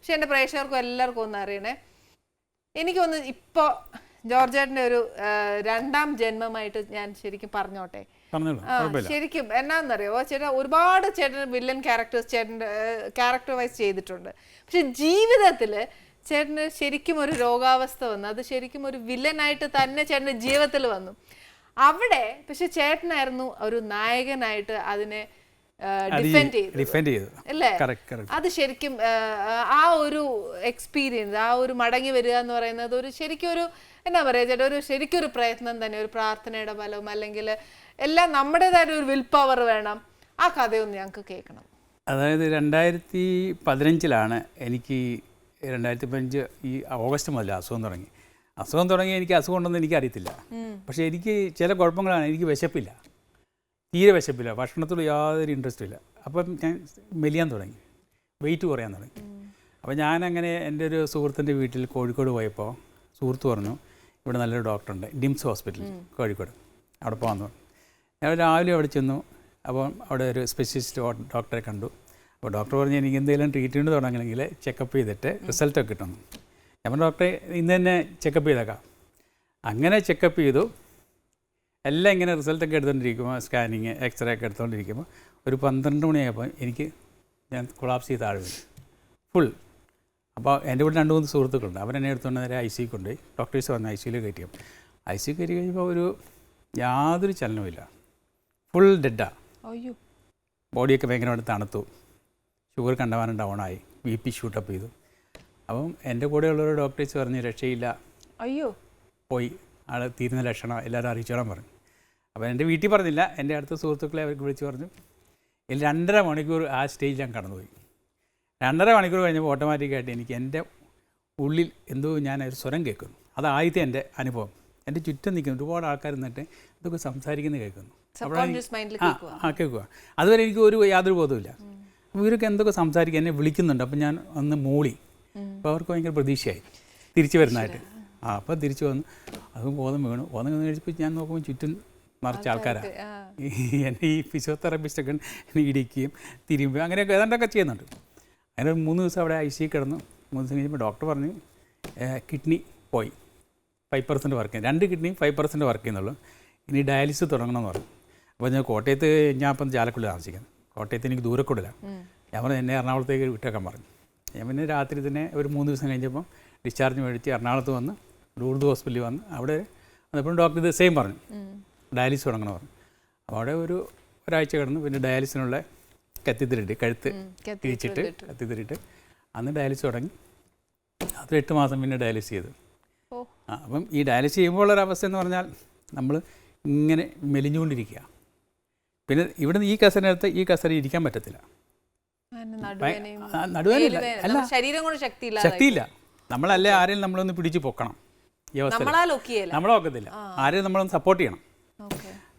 പക്ഷെ എന്റെ പ്രേക്ഷകർക്കും എല്ലാവർക്കും ഒന്ന് അറിയണേ. എനിക്കൊന്ന് ഇപ്പോൾ ജോർജേട്ടന്റെ ഒരു രണ്ടാം ജന്മമായിട്ട് ഞാൻ ശരിക്കും പറഞ്ഞോട്ടെ. ശരിക്കും എന്നാന്നറിയോ? ചേട്ടൻ ഒരുപാട് ചേട്ടൻ വില്ലൻ ക്യാരക്ടേഴ്സ് ചേട്ടന്റെ ക്യാരക്ടർ വൈസ് ചെയ്തിട്ടുണ്ട്. പക്ഷെ ജീവിതത്തിൽ ചേട്ടന് ശരിക്കും ഒരു രോഗാവസ്ഥ വന്നു. അത് ശരിക്കും ഒരു വില്ലനായിട്ട് തന്നെ ചേട്ടന്റെ ജീവിതത്തിൽ വന്നു. അവിടെ പക്ഷെ ചേട്ടനായിരുന്നു ഒരു നായകനായിട്ട് അതിനെ ഡിഫെൻഡ് ചെയ്തു അല്ലേ? അത് ശരിക്കും ആ, ഒരു എക്സ്പീരിയൻസ് ആ ഒരു മടങ്ങി വരിക എന്ന് പറയുന്നത് ഒരു ശരിക്കും ഒരു എന്നാ പറയാ ചേട്ടാ ഒരു ശരിക്കും ഒരു പ്രയത്നം തന്നെ ഒരു പ്രാർത്ഥനയുടെ ഫലവും അല്ലെങ്കിൽ എല്ലാം നമ്മുടേതായ ഒരു വിൽ പവർ വേണം. ആ കഥയൊന്ന് ഞങ്ങൾക്ക് കേൾക്കണം. അതായത് രണ്ടായിരത്തി പതിനഞ്ചിലാണ് എനിക്ക് രണ്ടായിരത്തി പതിനഞ്ച് ഈ ഓഗസ്റ്റ് മുതൽ അസുഖം തുടങ്ങി. അസുഖം തുടങ്ങി എനിക്ക് അസുഖം ഉണ്ടെന്ന് എനിക്ക് അറിയത്തില്ല പക്ഷേ എനിക്ക് ചില കുഴപ്പങ്ങളാണ് എനിക്ക് വിശപ്പില്ല. തീരെ വിശപ്പില്ല. ഭക്ഷണത്തോട് യാതൊരു ഇൻട്രസ്റ്റും ഇല്ല. അപ്പം ഞാൻ മെലിയാൻ തുടങ്ങി. വെയിറ്റ് കുറയാൻ തുടങ്ങി. അപ്പോൾ ഞാനങ്ങനെ എന്റെ ഒരു സുഹൃത്തിന്റെ വീട്ടിൽ കോഴിക്കോട് പോയപ്പോൾ സുഹൃത്ത് പറഞ്ഞു ഇവിടെ നല്ലൊരു ഡോക്ടറുണ്ട് ഡിംസ് ഹോസ്പിറ്റൽ കോഴിക്കോട്. അവിടെ പോകാമെന്ന് പറഞ്ഞു. ഞാൻ രാവിലെ അവിടെ ചെന്നു. അപ്പോൾ അവിടെ ഒരു സ്പെഷ്യലിസ്റ്റ് ഡോക്ടറെ കണ്ടു. അപ്പോൾ ഡോക്ടർ പറഞ്ഞു എനിക്ക് എന്തെങ്കിലും ട്രീറ്റ്മെന്റ് തുടങ്ങണമെങ്കിൽ ചെക്കപ്പ് ചെയ്തിട്ട് റിസൾട്ടൊക്കെ കിട്ടണം. ഞാൻ ഡോക്ടറെ ഇന്ന് തന്നെ ചെക്കപ്പ് ചെയ്തേക്കാം. അങ്ങനെ ചെക്കപ്പ് ചെയ്തു. എല്ലാം ഇങ്ങനെ റിസൾട്ടൊക്കെ എടുത്തുകൊണ്ടിരിക്കുമ്പോൾ സ്കാനിങ് എക്സ്റേ ഒക്കെ എടുത്തുകൊണ്ടിരിക്കുമ്പോൾ ഒരു പന്ത്രണ്ട് മണിയായപ്പോൾ എനിക്ക് ഞാൻ കൊളാപ്സ് ചെയ്ത് താഴെ ഫുൾ അപ്പോൾ എന്റെ കൂടെ രണ്ട് മൂന്ന് സുഹൃത്തുക്കളുണ്ട്. അവരെന്നെ എടുത്തുകൊണ്ട് നേരെ ഐ സി കൊണ്ടുപോയി. ഡോക്ടേഴ്സ് വന്ന് ഐ സിയിൽ കയറ്റിയപ്പോൾ ഐ സി കയറ്റി കഴിയുമ്പോൾ ഒരു യാതൊരു ചലനവുമില്ല ഫുൾ ഡെഡാണ് അയ്യോ. ബോഡിയൊക്കെ ഭയങ്കരമായിട്ട് തണുത്തു. ഷുഗർ കണ്ടവാനം ഡൗൺ ആയി. ബി പി ഷൂട്ടപ്പ് ചെയ്തു. അപ്പം എന്റെ കൂടെയുള്ളൊരു ഡോക്ടേഴ്സ് പറഞ്ഞ് രക്ഷയില്ല. അയ്യോ. പോയി. ആൾ തീരുന്ന ലക്ഷണം എല്ലാവരും അറിയിച്ചോളാൻ പറഞ്ഞു. അപ്പോൾ എന്റെ വീട്ടിൽ പറഞ്ഞില്ല. എന്റെ അടുത്ത സുഹൃത്തുക്കളെ അവർക്ക് വിളിച്ച് പറഞ്ഞു ഇതിൽ രണ്ടര മണിക്കൂർ ആ സ്റ്റേജിൽ ഞാൻ കടന്നുപോയി. രണ്ടര മണിക്കൂർ കഴിഞ്ഞപ്പോൾ ഓട്ടോമാറ്റിക്കായിട്ട് എനിക്ക് എന്റെ ഉള്ളിൽ എന്തോ ഞാൻ ഒരു സ്വരം കേൾക്കുന്നു. അത് ആദ്യത്തെ എന്റെ അനുഭവം. എന്റെ ചുറ്റും നിൽക്കുന്നു ഒരുപാട് ആൾക്കാർ നിന്നിട്ട് ഇതൊക്കെ സംസാരിക്കുന്നത് കേൾക്കുന്നു. ആ കേൾക്കുക അതുവരെ എനിക്ക് ഒരു യാതൊരു ബോധവുമില്ല. അപ്പോൾ ഇവരൊക്കെ എന്തൊക്കെ സംസാരിക്കുക എന്നെ വിളിക്കുന്നുണ്ട്. അപ്പം ഞാൻ ഒന്ന് മൂളി. അപ്പോൾ അവർക്ക് ഭയങ്കര പ്രതീക്ഷയായി. തിരിച്ചു വരുന്നതായിട്ട്. ആ അപ്പോൾ തിരിച്ചു വന്നു. അതും ബോധം വീണു. ബോധം വീണ് കഴിച്ചപ്പോൾ ഞാൻ നോക്കുമ്പോൾ ചുറ്റും നിറച്ച ആൾക്കാരാണ് എന്നെ ഈ ഫിസിയോതെറാപ്പിസ്റ്റൊക്കെ എന്നെ ഇടിക്കുകയും തിരുമ്പുകയും അങ്ങനെയൊക്കെ ഏതാണ്ടൊക്കെ ചെയ്യുന്നുണ്ട്. അങ്ങനെ ഒരു മൂന്ന് ദിവസം അവിടെ ഐ സി കിടന്നു. മൂന്ന് ദിവസം കഴിഞ്ഞപ്പോൾ ഡോക്ടർ പറഞ്ഞു കിഡ്നി പോയി. ഫൈവ് പെർസെന്റ് വർക്ക് ചെയ്യും. രണ്ട് കിഡ്നിയും ഫൈവ് പെർസെന്റ് വർക്ക് ചെയ്യുന്നുള്ളൂ. ഇനി ഡയാലിസിസ് തുടങ്ങണമെന്ന് പറഞ്ഞു. അപ്പോൾ ഞാൻ കോട്ടയത്ത് ഞാൻ അപ്പം ചാലക്കുടി താമസിക്കുന്നത് കോട്ടയത്ത് എനിക്ക് ദൂരെ കൂടുതലാണ് ഞാൻ പറഞ്ഞു എന്നെ എറണാകുളത്തേക്ക് വിട്ടേക്കാൻ പറഞ്ഞു. ഞാൻ പിന്നെ രാത്രി തന്നെ ഒരു മൂന്ന് ദിവസം കഴിഞ്ഞപ്പം ഡിസ്ചാർജ് മേടിച്ച് എറണാകുളത്ത് വന്ന് ഉറുദു ഹോസ്പിറ്റലിൽ വന്ന് അവിടെ വന്നപ്പോഴും ഡോക്ടർ ഇത് സെയിം പറഞ്ഞു. ഡയാലിസിസ് തുടങ്ങണം പറഞ്ഞു. അവിടെ ഒരു ഒരാഴ്ച കിടന്നു പിന്നെ ഡയാലിസിനുള്ള കത്തിത്തിരിട്ട് കഴുത്ത് തിരിച്ചിട്ട് കത്തിത്തിരിട്ട് അന്ന് ഡയാലിസിസ് തുടങ്ങി. അത് എട്ട് മാസം പിന്നെ ഡയാലിസ് ചെയ്തു. ആ അപ്പം ഈ ഡയാലിസ് ചെയ്യുമ്പോൾ ഉള്ളൊരു അവസ്ഥ എന്ന് പറഞ്ഞാൽ നമ്മൾ ഇങ്ങനെ മെലിഞ്ഞുകൊണ്ടിരിക്കുക. പിന്നെ ഇവിടുന്ന് ഈ കസരടുത്ത് ഈ കസന ഇരിക്കാൻ പറ്റത്തില്ല. നടുവേനില്ല. അല്ല. ശരീരം കൊണ്ട് ശക്തിയില്ല ശക്തിയില്ല. നമ്മളല്ലേ ആരെയും നമ്മളൊന്ന് പിടിച്ച് പൊക്കണം. ഈ അവസ്ഥ നമ്മളൊക്കത്തില്ല ആരെയും നമ്മളൊന്ന് സപ്പോർട്ട് ചെയ്യണം.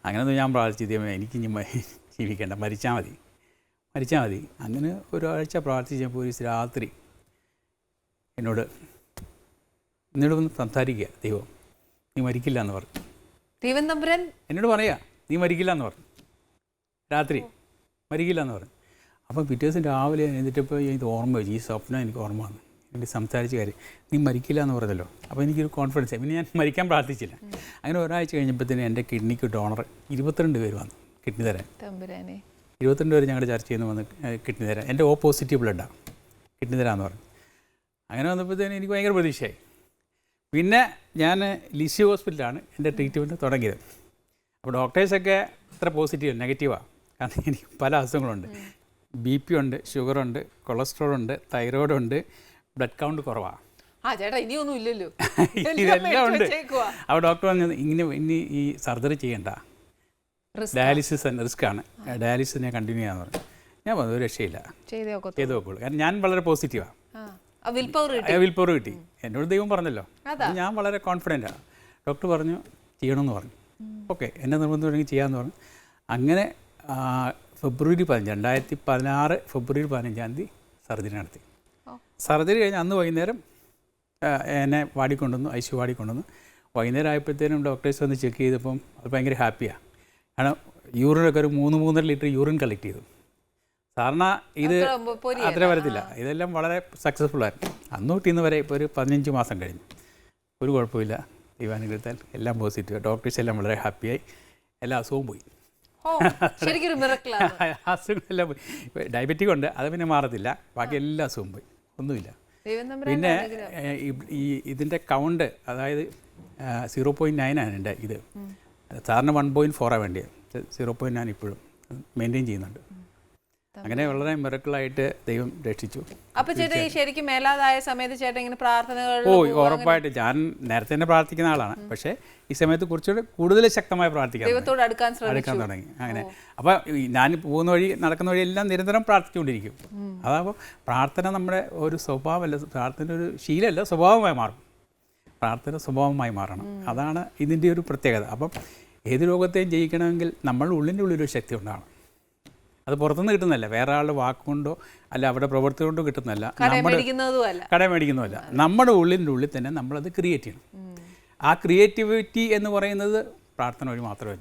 അങ്ങനെയൊന്നും ഞാൻ പ്രാർത്ഥിച്ചു ദൈവമേ എനിക്ക് ഇനി ജീവിക്കേണ്ട. മരിച്ചാൽ മതി. മരിച്ചാൽ മതി. അങ്ങനെ ഒരാഴ്ച പ്രാർത്ഥിച്ചപ്പോൾ ഒരു രാത്രി എന്നോട് എന്നോട് ഒന്ന് സംസാരിക്കുക ദൈവം നീ മരിക്കില്ല എന്ന് പറഞ്ഞു. ദൈവം തമ്പുരാൻ എന്നോട് പറയാ നീ മരിക്കില്ല എന്ന് പറഞ്ഞു. രാത്രി മരിക്കില്ല എന്ന് പറഞ്ഞു. അപ്പം പിറ്റേ ദിവസം രാവിലെ എഴുന്നേറ്റപ്പോൾ ഇത് ഓർമ്മ വെച്ചു ഈ സ്വപ്നം എനിക്ക് ഓർമ്മ വന്നു. എനിക്ക് സംസാരിച്ച കാര്യം. നീ മരിക്കില്ല എന്ന് പറഞ്ഞല്ലോ. അപ്പോൾ എനിക്കൊരു കോൺഫിഡൻസ് ആയി പിന്നെ ഞാൻ മരിക്കാൻ പ്രാർത്ഥിച്ചില്ല. അങ്ങനെ ഒരാഴ്ച കഴിഞ്ഞപ്പോഴത്തേനും എന്റെ കിഡ്നിക്ക് ഡോണർ ഇരുപത്തിരണ്ട് പേര് വന്നു കിഡ്നി തരാൻ. ഇരുപത്തിരണ്ട് പേര് ഞങ്ങളുടെ ചർച്ച ചെയ്യുന്നു വന്ന് കിഡ്നി തരാൻ. എന്റെ ഓ പോസിറ്റീവ് ബ്ലഡാണ് കിഡ്നി തരാമെന്ന് പറഞ്ഞു. അങ്ങനെ വന്നപ്പോഴത്തേനും എനിക്ക് ഭയങ്കര പ്രതീക്ഷയായി. പിന്നെ ഞാൻ ലിസി ഹോസ്പിറ്റലാണ് എന്റെ ട്രീറ്റ്മെന്റ് തുടങ്ങിയത്. അപ്പോൾ ഡോക്ടേഴ്സൊക്കെ അത്ര പോസിറ്റീവ് നെഗറ്റീവാണ് കാരണം എനിക്ക് പല അസുഖങ്ങളുണ്ട്. ബി പി ഉണ്ട് ഷുഗറുണ്ട് കൊളസ്ട്രോൾ ഉണ്ട് തൈറോയ്ഡ് ഉണ്ട്. ബ്ലഡ് കൗണ്ട് കുറവാണ് ആ ചേട്ടാ ഇനിയൊന്നും ഇല്ലല്ലോ. ഇതെല്ലാം ഉണ്ട്. അപ്പോൾ ഡോക്ടർ പറഞ്ഞത് ഇങ്ങനെ ഇനി ഈ സർജറി ചെയ്യണ്ട. ഡയാലിസിസ് ഡയാലിസിസ് റിസ്ക് ആണ്. ഡയാലിസിസ് ഞാൻ കണ്ടിന്യൂ ചെയ്യാന്ന് പറഞ്ഞു. ഞാൻ പറഞ്ഞു ഒരു രക്ഷയില്ല. ചെയ്തേ നോക്കുള്ളൂ കാരണം ഞാൻ വളരെ പോസിറ്റീവാണ് ആ. ആ വിൽ പവർ കിട്ടി. എന്നോട് ദൈവം പറഞ്ഞല്ലോ. ഞാൻ വളരെ കോൺഫിഡന്റ് ആണ് ഡോക്ടർ പറഞ്ഞു ചെയ്യണമെന്ന് പറഞ്ഞു. ഓക്കെ എന്നെ നിർബന്ധം വേണമെങ്കിൽ ചെയ്യാമെന്ന് പറഞ്ഞു. അങ്ങനെ ഫെബ്രുവരി പതിനഞ്ച് രണ്ടായിരത്തി പതിനാറ് ഫെബ്രുവരി പതിനഞ്ചാം തീയതി സർജറി നടത്തി. സർജറി കഴിഞ്ഞ് അന്ന് വൈകുന്നേരം എന്നെ വാടി കൊണ്ടുവന്നു ഐ സി വാടി കൊണ്ടുവന്നു വൈകുന്നേരം ആയപ്പോഴത്തേനും ഡോക്ടേഴ്സ് വന്ന് ചെക്ക് ചെയ്തപ്പം അത് ഭയങ്കര ഹാപ്പിയാണ് കാരണം യൂറിനൊക്കെ ഒരു മൂന്ന് മൂന്നര ലിറ്റർ യൂറിൻ കളക്ട് ചെയ്തു. സാധാരണ ഇത് അത്ര വരത്തില്ല. ഇതെല്ലാം വളരെ സക്സസ്ഫുൾ ആയിരുന്നു. അന്ന് തൊട്ട് ഇന്ന് വരെ ഇപ്പോൾ ഒരു പതിനഞ്ച് മാസം കഴിഞ്ഞു. ഒരു കുഴപ്പമില്ല ദൈവാനുഗ്രഹത്താൽ എല്ലാം പോസിറ്റീവ്. ഡോക്ടേഴ്സ് എല്ലാം വളരെ ഹാപ്പിയായി. എല്ലാ അസുഖവും പോയി. അസുഖമെല്ലാം പോയി. ഡയബറ്റിക് ഉണ്ട് അത് പിന്നെ മാറത്തില്ല. ബാക്കി എല്ലാ അസുഖവും പോയി. ഒന്നുമില്ല. പിന്നെ ഈ- ഈ ഇതിന്റെ കൗണ്ട് അതായത് സീറോ പോയിന്റ് നയനാണ് എന്റെ ഇത്. സാറിന് വൺ പോയിന്റ് ഫോറാണ് വേണ്ടിയത് സീറോ പോയിന്റ് നയൻ ഇപ്പോഴും മെയിന്റെയിൻ ചെയ്യുന്നുണ്ട്. അങ്ങനെ വളരെ മിറക്കിളായിട്ട് ദൈവം രക്ഷിച്ചു. അപ്പൊ ചേട്ടാ ഈ ശരിക്കും മേലാതായ സമയത്ത് ചേട്ടൻ ഇങ്ങനെ പ്രാർത്ഥനകൾ ഓ ഉറപ്പായിട്ട് ഞാൻ നേരത്തെ തന്നെ പ്രാർത്ഥിക്കുന്ന ആളാണ്. പക്ഷേ ഈ സമയത്ത് കുറച്ചുകൂടെ കൂടുതൽ ശക്തമായി പ്രാർത്ഥിക്കാൻ ദൈവത്തോട് അടുക്കാൻ അടുക്കാൻ തുടങ്ങി. അങ്ങനെ. അപ്പോൾ ഞാൻ പോകുന്ന വഴി നടക്കുന്ന വഴി എല്ലാം നിരന്തരം പ്രാർത്ഥിച്ചുകൊണ്ടിരിക്കും. അതാകുമ്പോൾ പ്രാർത്ഥന നമ്മുടെ ഒരു സ്വഭാവമല്ല പ്രാർത്ഥന ഒരു ശീലമല്ല സ്വഭാവമായി മാറും. പ്രാർത്ഥന സ്വഭാവമായി മാറണം. അതാണ് ഇതിന്റെ ഒരു പ്രത്യേകത. അപ്പം ഏത് രോഗത്തെയും ജയിക്കണമെങ്കിൽ നമ്മൾ ഉള്ളിന്റെ ഉള്ളിലൊരു ശക്തി ഉണ്ടാകണം അത് പുറത്തുനിന്ന് കിട്ടുന്നതല്ല. വേറെ ആളുടെ വാക്കുകൊണ്ടോ അല്ല അവിടെ പ്രവൃത്തി കൊണ്ടോ കിട്ടുന്നതല്ല. കടം നമ്മുടെ മേടിക്കുന്നതും കട മേടിക്കുന്നതല്ല നമ്മുടെ ഉള്ളിന്റെ ഉള്ളിൽ തന്നെ നമ്മളത് ക്രിയേറ്റ് ചെയ്യണം. ആ ക്രിയേറ്റിവിറ്റി എന്ന് പറയുന്നത് പ്രാർത്ഥന വഴി മാത്രമേ